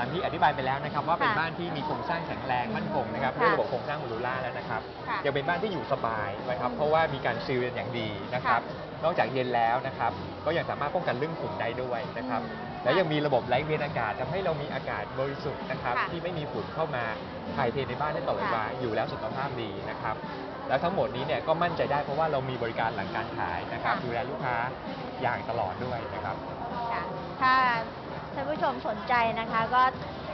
ตามที่อธิบายไปแล้วนะครับว่าเป็นค่ะบ้านที่มีโครงสร้างแข็งแรงมั่นคงนะครับค่ะด้วยระบบโครงสร้างโมดูล่าแล้วนะครับค่ะยังเป็นบ้านที่อยู่สบายนะครับเพราะว่ามีการซีลเป็นอย่างดีนะครับนอกจากเย็นแล้วนะครับก็ยังสามารถป้องกันเรื่องฝุ่นได้ด้วยนะครับอืมและยังมีระบบไหลเวียนอากาศทำให้เรามีอากาศบริสุทธิ์นะครับค่ะที่ไม่มีฝุ่นเข้ามาถ่ายเทในบ้านได้ตลอดเวลาค่ะอยู่แล้วสุขภาพดีนะครับแล้วทั้งหมดนี้เนี่ยก็มั่นใจได้เพราะว่าเรามีบริการหลังการขายนะครับค่ะ ดูแลลูกค้าอย่างตลอดด้วยนะครับ ค่ะถ้า ท่านผู้ชมสนใจนะคะ ก็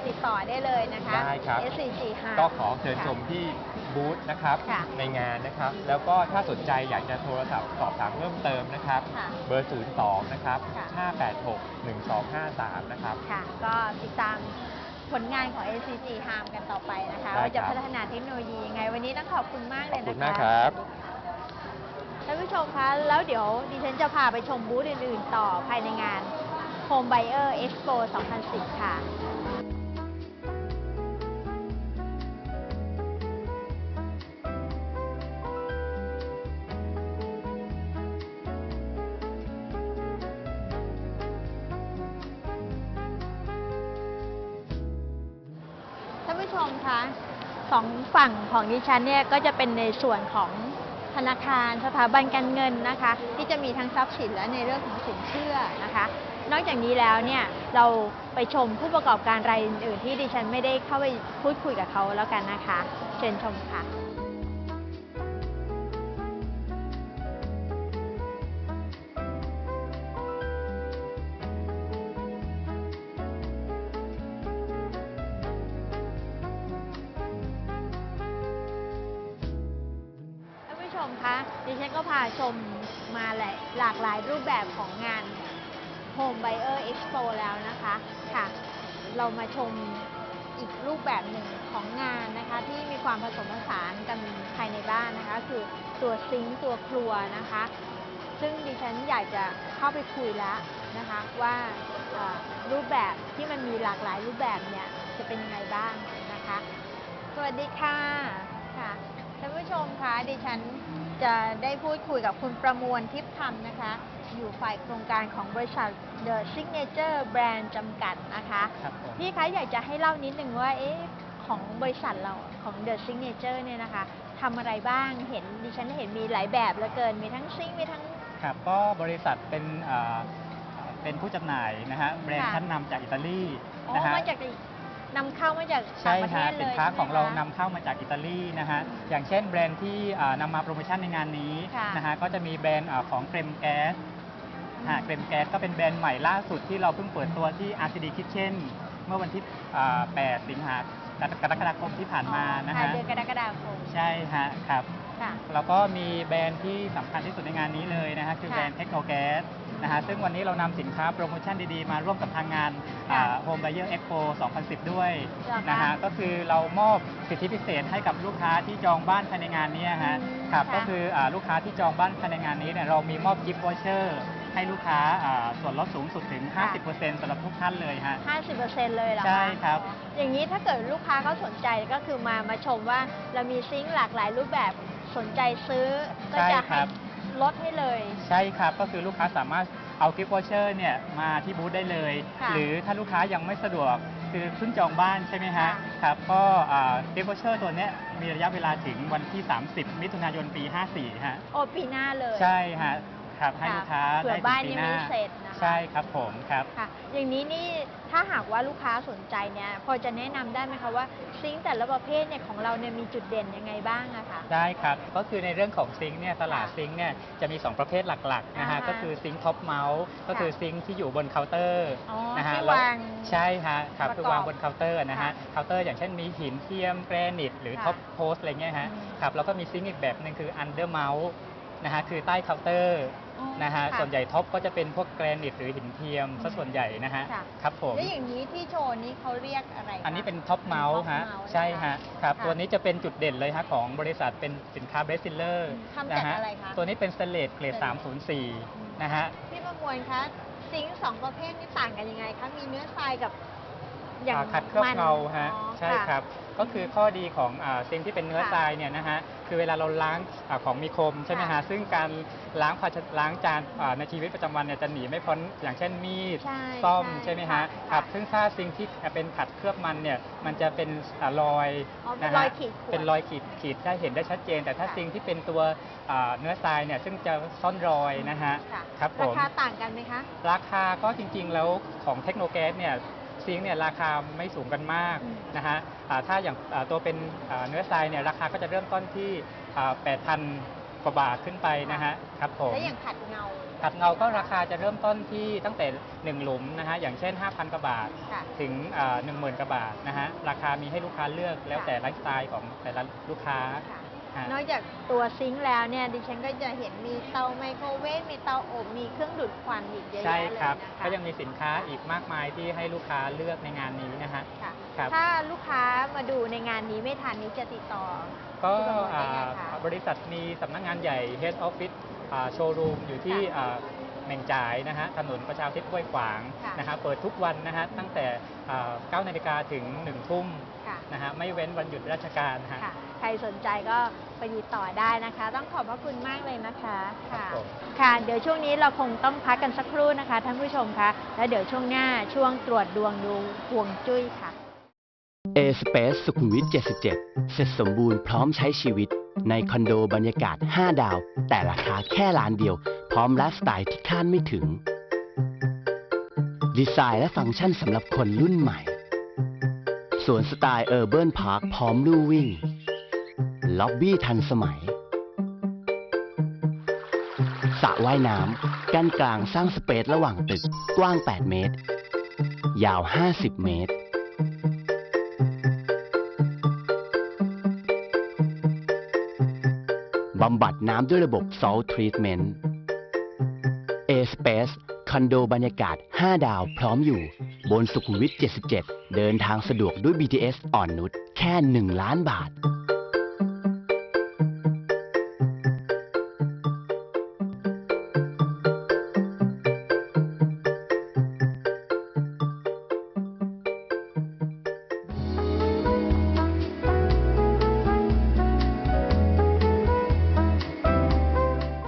ติดต่อได้เลยนะคะ ได้ครับ S4G 5 ก็ขอเชิญชมที่บูธนะครับ ค่ะในงานนะครับ แล้วก็ถ้าสนใจอยากจะโทรศัพท์สอบถามเพิ่มเติมนะครับ ค่ะเบอร์ 02 นะครับ ค่ะ 586 1253 นะครับ ค่ะ ก็ติดตามผลงานของ SCG Harm กันต่อไปนะคะได้ว่าจะครับพัฒนาเทคโนโลยียังไง วันนี้ต้องขอบคุณมากเลยขนะคะอบคุณมากครับ ท่านผู้ชมคะ แล้วเดี๋ยวดิฉันจะพาไปชมบูธอื่นๆต่อภายในงาน Home Buyer Expo 2010 ค่ะท่านผู้ชมคะสองฝั่งของดิฉันเนี่ยก็จะเป็นในส่วนของธนาคารสถาบันการเงินนะคะ ที่จะมีทั้งทรัพย์สินและในเรื่องของสินเชื่อนะคะ นอกจากนี้แล้วเนี่ยเราไปชมผู้ประกอบการรายอื่นๆที่ดิฉันไม่ได้เข้าไปพูดคุยกับเขาแล้วกันนะคะ เชิญชมค่ะ ท่านผู้ชมคะดิฉันก็พาชมมาหลายหลากหลายรูปแบบของงาน Home Buyer Expo แล้วนะคะค่ะ เรามาชมอีกรูปแบบหนึ่งของงานนะคะที่มีความผสมผสานกันภายในบ้านนะคะ คือตัวซิงค์ตัวครัวนะคะ ซึ่งดิฉันอยากจะเข้าไปคุยแล้วนะคะว่ารูปแบบที่มันมีหลากหลายรูปแบบเนี่ยจะเป็นยังไงบ้างนะคะ สวัสดีค่ะค่ะ ท่านผู้ชมคะดิฉันจะได้พูดคุยกับคุณประมวลทิพย์ธรรมนะคะ อยู่ฝ่ายโครงการของบริษัท The Signature Brand จำกัดนะคะ ครับผม พี่คะอยากจะให้เล่านิดนึงว่าเอ๊ะของบริษัทเราของ The Signature เนี่ยนะคะทำอะไรบ้างเห็นดิฉันเห็นมีหลายแบบเหลือเกิน มีทั้งซิงค์มีทั้ง ครับก็บริษัทเป็นเอ่อเป็นผู้จำหน่ายนะฮะแบรนด์ค่ะ ชั้นนำจากอิตาลีอ๋อนะฮะมาจาก นำเข้ามาจากต่าใช่งประเทฮะศเลยสินค้าใช่ไหมของเราคะนำเข้ามาจากอิตาลีนะฮะอย่างเช่นแบรนด์ที่อ่านำมาโปรโมชั่นในงานนี้ค่ะนะฮะก็จะมีแบรนด์อ่าของเกรมแก๊สฮะเกรมแก๊สก็เป็นแบรนด์ใหม่ล่าสุดที่เราเพิ่งเปิดตัวที่ RCD Kitchen เมื่อวันที่อ่า8สิงหากรกฎาคมที่ผ่านมานะอ๋อฮะเดือนกรกฎาคมใช่ฮะครับ ค่ะ แล้วก็มีแบรนด์ที่สำคัญที่สุดในงานนี้เลยนะฮะคือค่ะ แบรนด์เทคโนแก๊ส นะฮะซึ่งวันนี้เรานำสินค้าโปรโมชั่นดีๆ มาร่วมกับทางงาน ค่ะโฮมไบเออร์เอ็กโป2010 ด้วยเหรอคะนะฮะก็คือเรามอบสิทธิพิเศษให้กับลูกค้าที่จองบ้านภายในงานนี้ฮะอืมครับค่ะก็คืออาลูกค้าที่จองบ้านภายในงานนี้เนี่ยเรามีมอบกิฟต์วอเชอร์ให้ลูกค้าอ่าส่วนลดสูงสุดถึง ค่ะ 50%สำหรับทุกท่านเลยฮะ 50%เลยเหรอคะใช่ครับอ๋ออย่างนี้ถ้าเกิดลูกค้าเขาสนใจก็คือมามาชมว่าเรามีซิงค์หลากหลายรูปแบบสนใจซื้อก็ใช่จะครัให้บ ลดให้เลย ใช่ครับ ก็คือลูกค้าสามารถเอากิฟต์วอเชอร์เนี่ยมาที่บูธได้เลย ค่ะหรือถ้าลูกค้ายังไม่สะดวกคือเพิ่งจองบ้านใช่ไหมฮะค่ะ ครับก็กิฟต์วอเชอร์ตัวเนี้ยมีระยะเวลาถึงวันที่ 30 มิถุนายนปี 54ฮะ โอ้ปีหน้าเลย ใช่ฮะ ครับให้ลูกค้าเผื่อได้ถึบ้านงปียังหน้า ไม่เสร็จนะคะใช่ครับผมครับ ค่ะ อย่างนี้นี่ถ้าหากว่าลูกค้าสนใจเนี่ยพอจะแนะนำได้ไหมคะว่าซิงค์แต่ละประเภทเนี่ยของเราเนี่ยมีจุดเด่นยังไงบ้างอะคะ ได้ครับ ก็คือในเรื่องของซิงค์เนี่ยตลาดค่ะซิงค์เนี่ยจะมี 2 ประเภทหลักๆนะอ่าฮะฮะก็คือซิงค์ท็อปเมาส์ก็คือซิงค์ที่อยู่บนเคาน์เตอร์อ๋อนะฮะที่แล้ววางใช่ฮะครับประกอบคือวางบนเคาน์เตอร์นะฮะค่ะเคาน์เตอร์อย่างเช่นมีหินเทียมแกรนิตหรือค่ะท็อปโพสอะไรเงี้ยฮะอืมครับแล้วก็มีซิงค์อีกแบบหนึ่งคืออันเดอร์เมาส์นะฮะคือใต้เคาน์เตอร์อ๋อ นะฮะค่ส่วนใหญ่ท็อปก็จะเป็นพวกแกรนิตหรือหินเทียมซะส่วนใหญ่นะฮะค่ะ ครับผม แล้วอย่างนี้ที่โชว์นี้เขาเรียกอะไรคะ อันนี้เป็นท็อปเมาส์ฮะ Top Mouse ใช่ฮะครับค่ะตัวนี้จะเป็นจุดเด่นเลยฮะของบริษัทเป็นสินค้าเบสซิลเลอร์อืมทำจากนะฮะอะไรคะตัวนี้เป็นสเลดเกรด 304 นะฮะ พี่ประมวลคะซิงค์สองประเภทนี้ต่างกันยังไงคะ มีเนื้อทรายกับ อย่างอ่าขัดเคลือบมันเงาฮะ อ๋อใช่ะครับ ก็คือข้อดีของอาซิงค์ที่เป็นเนื้อค่ะทรายเนี่ยนะฮะคือเวลาเราล้างอาของมีคมใช่ไหมค่ะฮะซึ่งการล้างภาชล้างจานอ่าในชีวิตประจำวันเนี่ยจะหนีไม่พ้นอย่างเช่นมีดใช่ซ่อมใช่ใช่ไหมค่ะฮะค่ะครับซึ่งถ้าซิงค์ที่เป็นขัดเคลือบมันเนี่ยมันจะเป็นอ่ารอยอ๋อเป็นนะรฮะอยขีดข่วนเป็นรอยขีดขีดได้เห็นได้ชัดเจน แต่ถ้าค่ะซิงค์ที่เป็นตัวอ่าเนื้อทรายเนี่ยซึ่งจะซ่อนรอยนะฮะค่ะครับผรามคาต่างกันไหมคะ ราคาก็จริงๆ แล้วของเทคโนแก๊สเนี่ย ซิงค์เนี่ยราคาไม่สูงกันมากอืมนะฮะอ่าถ้าอย่างอ่าตัวเป็นอ่าเนื้อทรายเนี่ยราคาก็จะเริ่มต้นที่อ่า8,000กว่าบาทขึ้นไปนะฮะครับผม แล้วอย่างขัดเงา ขัดเงาก็ราคาจะเริ่มต้นที่ตั้งแต่ 1 หลุมนะฮะ อย่างเช่น 5,000 กว่าบาท ค่ะ ถึงหนึ่งหมื่นกว่าบาทนะฮะ ราคามีให้ลูกค้าเลือกแล้วแต่ไลฟ์สไตล์ของแต่ละลูกค้า ค่ะฮะ นอกจากตัวซิงค์แล้วเนี่ยดิฉันก็จะเห็นมีเตาไมโครเวฟมีเตาอบมีเครื่องดูดควันอีกเยอะใช่แยะเลยครับนะคะก็ยังมีสินค้าอีกมากมายที่ให้ลูกค้าเลือกในงานนี้นะฮะ ค่ะครับ ถ้าลูกค้ามาดูในงานนี้ไม่ทันนี้จะติดต่อก็ที่ประมูลได้อ่าไงคะบริษัทมีสำนักงานใหญ่ Head Office โชว์รูมอยู่ที่ค่ะ อ่า แม่งจ่ายนะฮะถนนประชาธิปไตยห้วยขวางค่ะนะฮะเปิดทุกวันนะฮะตั้งแต่อ่า9นาฬิกาถึง 1 ทุ่มค่ะ นะฮะไม่เว้นวันหยุดราชการนะฮะ ค่ะ ใครสนใจก็ไปติดต่อได้นะคะ ต้องขอบพระคุณมากเลยนะคะครับค่ะผม ค่ะ เดี๋ยวช่วงนี้เราคงต้องพักกันสักครู่นะคะ ท่านผู้ชมคะแล้วเดี๋ยวช่วงหน้าช่วงตรวจดวงดูฮวงจุ้ยค่ะ A Space สุขุมวิท 77 เสร็จสมบูรณ์พร้อมใช้ชีวิต ในคอนโดบรรยากาศ 5 ดาว แต่ราคาแค่ล้านเดียวพ ร้อมไลฟ์สไตล์ที่คาดไม่ถึง ดีไซน์และฟังก์ชันสำหรับคนรุ่นใหม่สวนสไตล์เออร์เบิร์นพาร์คพร้อมลู่วิ่ง ล็อบบี้ทันสมัยสระว่ายน้ำกั้นกลางสร้างสเปซระหว่างตึกกว้าง 8 เมตร ยาว 50 เมตร บำบัดน้ำด้วยระบบ Salt Treatment A Space คอนโดบรรยากาศ 5 ดาวพร้อมอยู่ บนสุขุมวิท 77 เดินทางสะดวกด้วย BTS อ่อนนุชแค่ 1 ล้านบาท